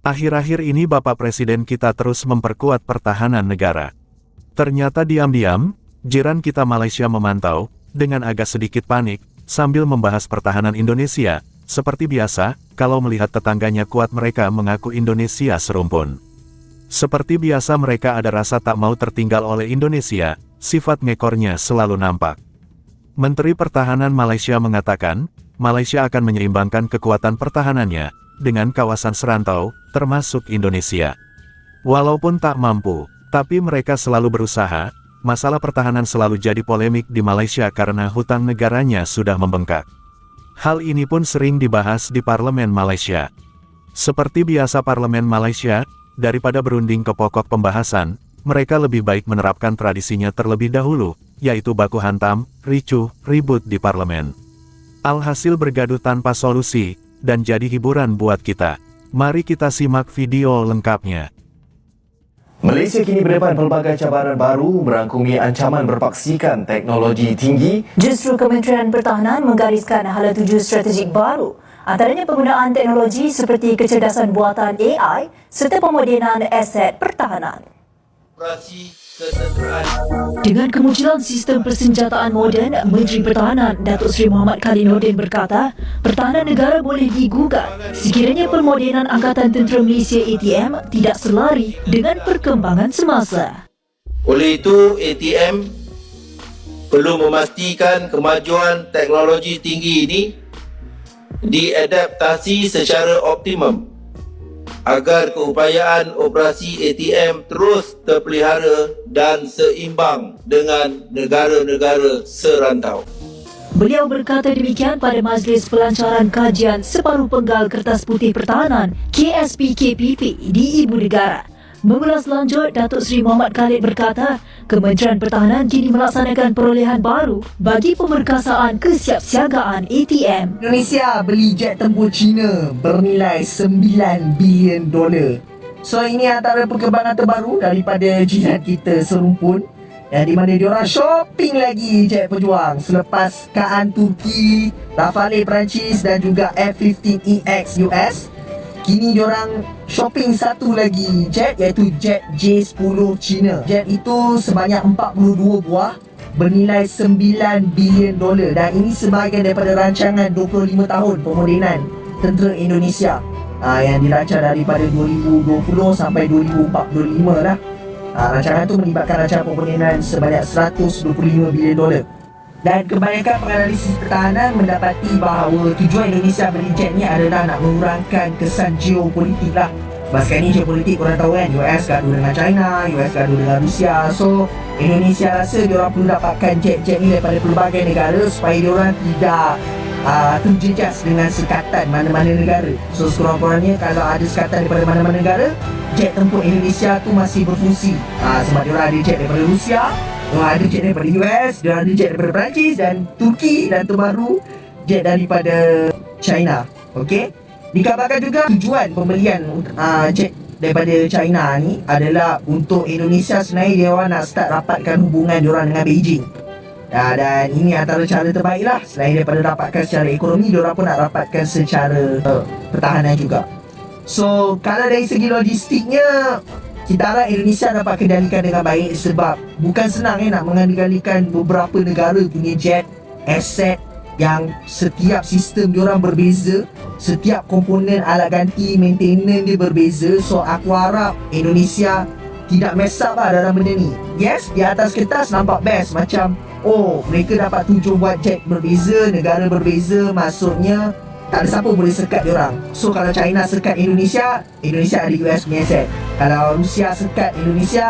Akhir-akhir ini Bapak Presiden kita terus memperkuat pertahanan negara. Ternyata diam-diam, jiran kita Malaysia memantau, dengan agak sedikit panik, sambil membahas pertahanan Indonesia, seperti biasa, kalau melihat tetangganya kuat mereka mengaku Indonesia serumpun. Seperti biasa mereka ada rasa tak mau tertinggal oleh Indonesia, sifat ngekornya selalu nampak. Menteri Pertahanan Malaysia mengatakan, Malaysia akan menyeimbangkan kekuatan pertahanannya, dengan kawasan serantau, termasuk Indonesia. Walaupun tak mampu, tapi mereka selalu berusaha, masalah pertahanan selalu jadi polemik di Malaysia karena hutang negaranya sudah membengkak. Hal ini pun sering dibahas di Parlemen Malaysia. Seperti biasa Parlemen Malaysia, daripada berunding ke pokok pembahasan, mereka lebih baik menerapkan tradisinya terlebih dahulu, yaitu baku hantam, ricuh, ribut di parlemen. Alhasil bergaduh tanpa solusi, dan jadi hiburan buat kita. Mari kita simak video lengkapnya. Malaysia kini berdepan pelbagai cabaran baru merangkumi ancaman berpaksikan teknologi tinggi Justru Kementerian Pertahanan menggariskan hala tuju strategik baru antaranya penggunaan teknologi seperti kecerdasan buatan AI serta pemodenan aset pertahanan. operasi Dengan kemunculan sistem persenjataan moden, Menteri Pertahanan Datuk Seri Muhammad Khalil Nordin berkata, pertahanan negara boleh digugat sekiranya permodenan Angkatan Tentera Malaysia ATM tidak selari dengan perkembangan semasa. Oleh itu, ATM perlu memastikan kemajuan teknologi tinggi ini diadaptasi secara optimum agar keupayaan operasi ATM terus terpelihara dan seimbang dengan negara-negara serantau. Beliau berkata demikian pada Majlis Pelancaran Kajian Separuh Penggal Kertas Putih Pertahanan KSP-KPP di Ibu Negara. Mengulas lanjut, Datuk Seri Muhammad Khalid berkata, Kementerian Pertahanan kini melaksanakan perolehan baru bagi pemerkasaan kesiapsiagaan ATM. Indonesia beli jet tempur Cina bernilai 9 bilion dolar. So ini antara perkembangan terbaru daripada jihad kita serumpun yang di mana diorang shopping lagi jet pejuang selepas Kaan Turki, Rafale Perancis dan juga F-15EX US. Kini diorang shopping satu lagi jet iaitu jet J10 Cina. Jet itu sebanyak 42 buah bernilai 9 bilion dolar dan ini sebahagian daripada rancangan 25 tahun pemodenan tentera Indonesia uh, yang dirancang daripada 2020 sampai 2045 lah. Uh, rancangan itu melibatkan rancangan pemodenan sebanyak 125 bilion dolar. Dan kebanyakan penganalisis pertahanan mendapati bahawa tujuan Indonesia beli jet ni adalah nak mengurangkan kesan geopolitik lah. Sebab sekarang ni geopolitik korang tahu kan US gaduh dengan China, US gaduh dengan Rusia. So Indonesia rasa diorang perlu dapatkan jet-jet ni daripada pelbagai negara Supaya diorang tidak uh, terjejas dengan sekatan mana-mana negara. So sekurang-kurangnya kalau ada sekatan daripada mana-mana negara Jet tempur Indonesia tu masih berfungsi. Uh, Sebab diorang ada jet daripada Rusia Diorang ada jet daripada US Diorang ada jet daripada Perancis dan Turki Dan terbaru jet daripada China. Okay Dikabarkan juga tujuan pembelian uh, jet daripada China ni adalah untuk Indonesia sebenarnya dia orang nak start rapatkan hubungan diorang dengan Beijing. Uh, dan ini antara cara terbaik lah Selain daripada dapatkan secara ekonomi Diorang pun nak rapatkan secara uh, pertahanan juga. So kalau dari segi logistiknya Kita harap Indonesia dapat kendalikan dengan baik Sebab bukan senang eh nak mengendalikan beberapa negara punya jet Aset yang setiap sistem diorang berbeza Setiap komponen alat ganti maintenance dia berbeza. So aku harap Indonesia tidak mess up lah dalam benda ni. Yes, di atas kertas nampak best Macam Oh, mereka dapat tujuh buat jet berbeza Negara berbeza Maksudnya tak ada siapa boleh sekat diorang So kalau China sekat Indonesia Indonesia ada US punya asset. Kalau Rusia sekat Indonesia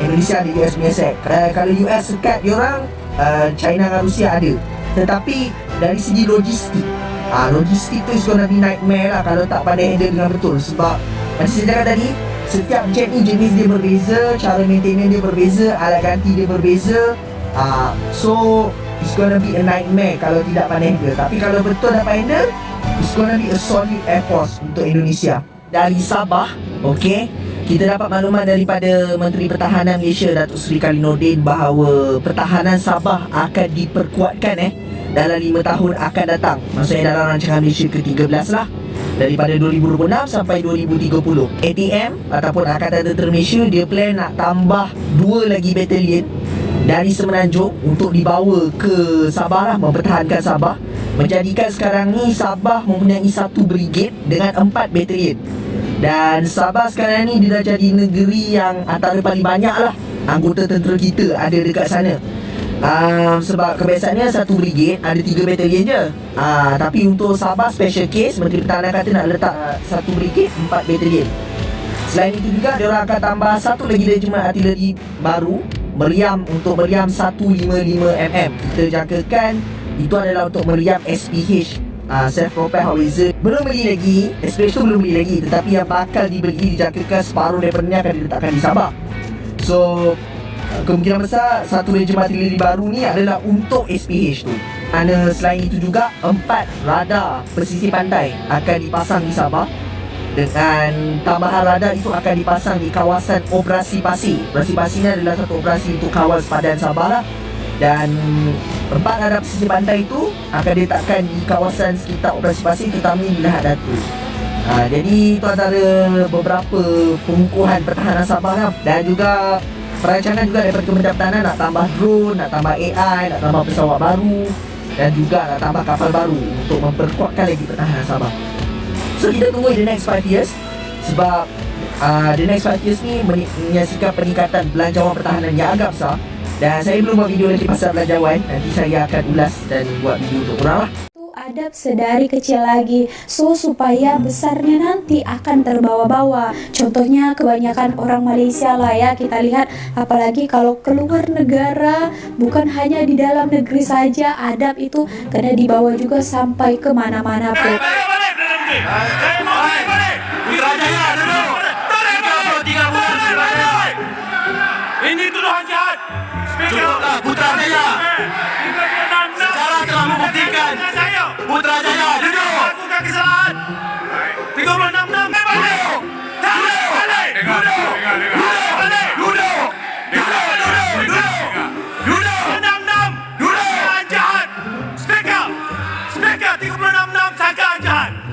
Indonesia ada US punya asset. Uh, Kalau US sekat diorang uh, China dan Rusia ada. Tetapi dari segi logistik ah Logistik tu is gonna be nightmare lah Kalau tak pandai handle dengan betul. Sebab Macam saya cakap tadi Setiap jet ni jenis dia berbeza Cara maintenance dia berbeza Alat ganti dia berbeza. Ah So It's gonna be a nightmare Kalau tidak pandai handle Tapi kalau betul dapat handle It's gonna be a solid air force Untuk Indonesia Dari Sabah Okay kita dapat maklumat daripada Menteri Pertahanan Malaysia Datuk Seri Khalil bahawa pertahanan Sabah akan diperkuatkan eh dalam 5 tahun akan datang. Maksudnya dalam rancangan Malaysia ke-13 lah. daripada 2026 sampai 2030. ATM ataupun Angkatan Tentera Malaysia dia plan nak tambah dua lagi batalion dari Semenanjung untuk dibawa ke Sabah lah mempertahankan Sabah. Menjadikan sekarang ni Sabah mempunyai satu brigade dengan empat batalion dan Sabah sekarang ni dia dah jadi negeri yang antara paling banyak lah. Anggota tentera kita ada dekat sana. Uh, sebab kebiasaannya satu brigade ada tiga batalion je. Uh, Tapi untuk Sabah special case Menteri Pertahanan kata nak letak satu brigade empat batalion Selain itu juga diorang akan tambah satu lagi regimen artileri baru Meriam untuk meriam 155mm Kita jangkakan itu adalah untuk meriam SPH uh, Self Propelled Howitzer. Belum beli lagi SPH tu belum beli lagi Tetapi yang bakal dibeli dijangkakan separuh daripada ni akan diletakkan di Sabah. So kemungkinan besar satu regimen artileri baru ni adalah untuk SPH tu. Kerana selain itu juga empat radar pesisir pantai akan dipasang di Sabah dengan tambahan radar itu akan dipasang di kawasan operasi pasir. Operasi pasir ni adalah satu operasi untuk kawal sepadan Sabah lah. Dan empat radar pesisir pantai itu akan diletakkan di kawasan sekitar operasi pasir terutama di Lahad Datu. Ha, jadi itu antara beberapa pengukuhan pertahanan Sabah lah. Dan juga Perancangan juga daripada Kementerian Pertahanan nak tambah drone, nak tambah AI, nak tambah pesawat baru dan juga nak tambah kapal baru untuk memperkuatkan lagi pertahanan Sabah. So kita tunggu the next 5 years. Sebab uh, the next 5 years ni menyaksikan peningkatan belanjawan pertahanan yang agak besar. Dan saya belum buat video lagi pasal belanjawan nanti saya akan ulas dan buat video untuk korang lah. Adab sedari kecil lagi. So supaya besarnya nanti akan terbawa-bawa. Contohnya kebanyakan orang Malaysia lah ya. Kita lihat apalagi kalau keluar negara bukan hanya di dalam negeri saja adab itu kena dibawa juga sampai ke mana-mana pun Putra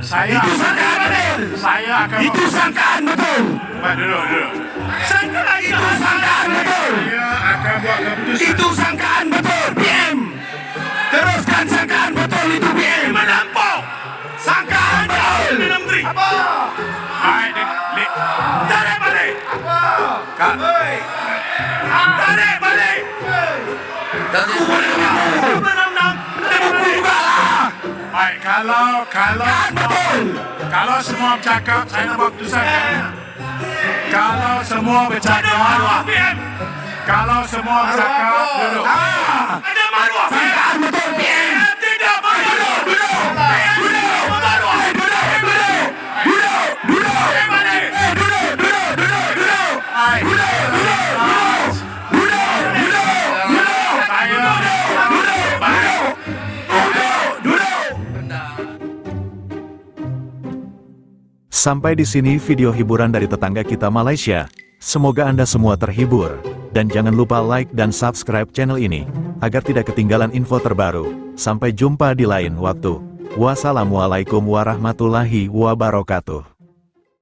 Saya itu sangkaan betul. Saya akan itu sangkaan betul. Baik, duduk, duduk. Sangkaan itu sangkaan betul. Saya akan buat keputusan. Itu sangkaan betul. PM. Teruskan sangkaan betul itu PM. Melampau. Sangkaan betul. Perdana Menteri. Apa? Baik, Dik. Tarik balik. Apa? Kak. Tarik balik. Aku boleh. Baik, kalau kalau kalau semua bercakap, saya nak buat keputusan. Kalau semua bercakap, kalau semua bercakap, duduk. Ada maruah. Sangkaan betul, PM. Sampai di sini video hiburan dari tetangga kita Malaysia. Semoga Anda semua terhibur. Dan jangan lupa like dan subscribe channel ini, agar tidak ketinggalan info terbaru. Sampai jumpa di lain waktu. Wassalamualaikum warahmatullahi wabarakatuh.